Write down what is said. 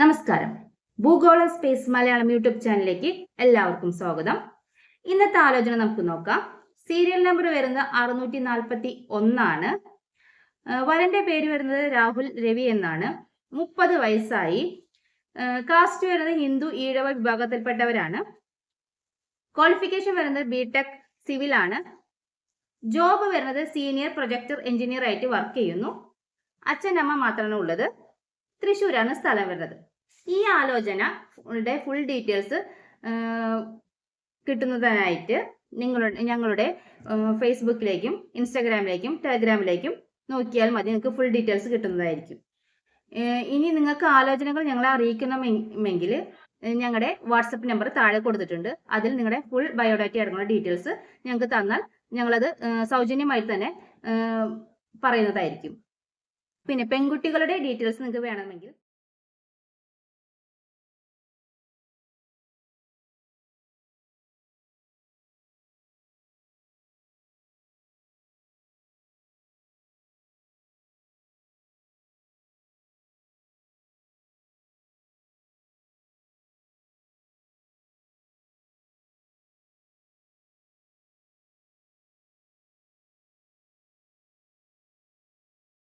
നമസ്കാരം. ഭൂഗോള space Malayalam YouTube ചാനലിലേക്ക് എല്ലാവർക്കും സ്വാഗതം. ഇന്നത്തെ ആലോചന നമുക്ക് നോക്കാം. സീരിയൽ നമ്പർ വരുന്നത് അറുന്നൂറ്റി നാൽപ്പത്തി ഒന്നാണ് വരന്റെ പേര് വരുന്നത് രാഹുൽ രവി എന്നാണ്. മുപ്പത് വയസ്സായി. കാസ്റ്റ് വരുന്നത് ഹിന്ദു ഈഴവ വിഭാഗത്തിൽപ്പെട്ടവരാണ്. ക്വാളിഫിക്കേഷൻ വരുന്നത് ബിടെക് സിവിൽ ആണ് ജോബ് വരുന്നത് സീനിയർ പ്രൊജക്ടർ എഞ്ചിനീയർ ആയിട്ട് വർക്ക് ചെയ്യുന്നു. അച്ഛൻ അമ്മ മാത്രമാണ് ഉള്ളത്. തൃശ്ശൂരാണ് സ്ഥലം വരുന്നത്. ഈ ആലോചനയുടെ ഫുൾ ഡീറ്റെയിൽസ് കിട്ടുന്നതിനായിട്ട് നിങ്ങളുടെ ഞങ്ങളുടെ ഫേസ്ബുക്കിലേക്കും ഇൻസ്റ്റാഗ്രാമിലേക്കും ടെലഗ്രാമിലേക്കും നോക്കിയാൽ മതി. നിങ്ങൾക്ക് ഫുൾ ഡീറ്റെയിൽസ് കിട്ടുന്നതായിരിക്കും. ഇനി നിങ്ങൾക്ക് ആലോചനകൾ ഞങ്ങളെ അറിയിക്കണമെങ്കിൽ ഞങ്ങളുടെ വാട്സപ്പ് നമ്പർ താഴെ കൊടുത്തിട്ടുണ്ട്. അതിൽ നിങ്ങളുടെ ഫുൾ ബയോഡാറ്റ അടങ്ങുന്ന ഡീറ്റെയിൽസ് ഞങ്ങൾക്ക് തന്നാൽ ഞങ്ങളത് സൗജന്യമായി തന്നെ പറയുന്നതായിരിക്കും. പിന്നെ പെൺകുട്ടികളുടെ ഡീറ്റെയിൽസ് നിങ്ങൾക്ക് വേണമെങ്കിൽ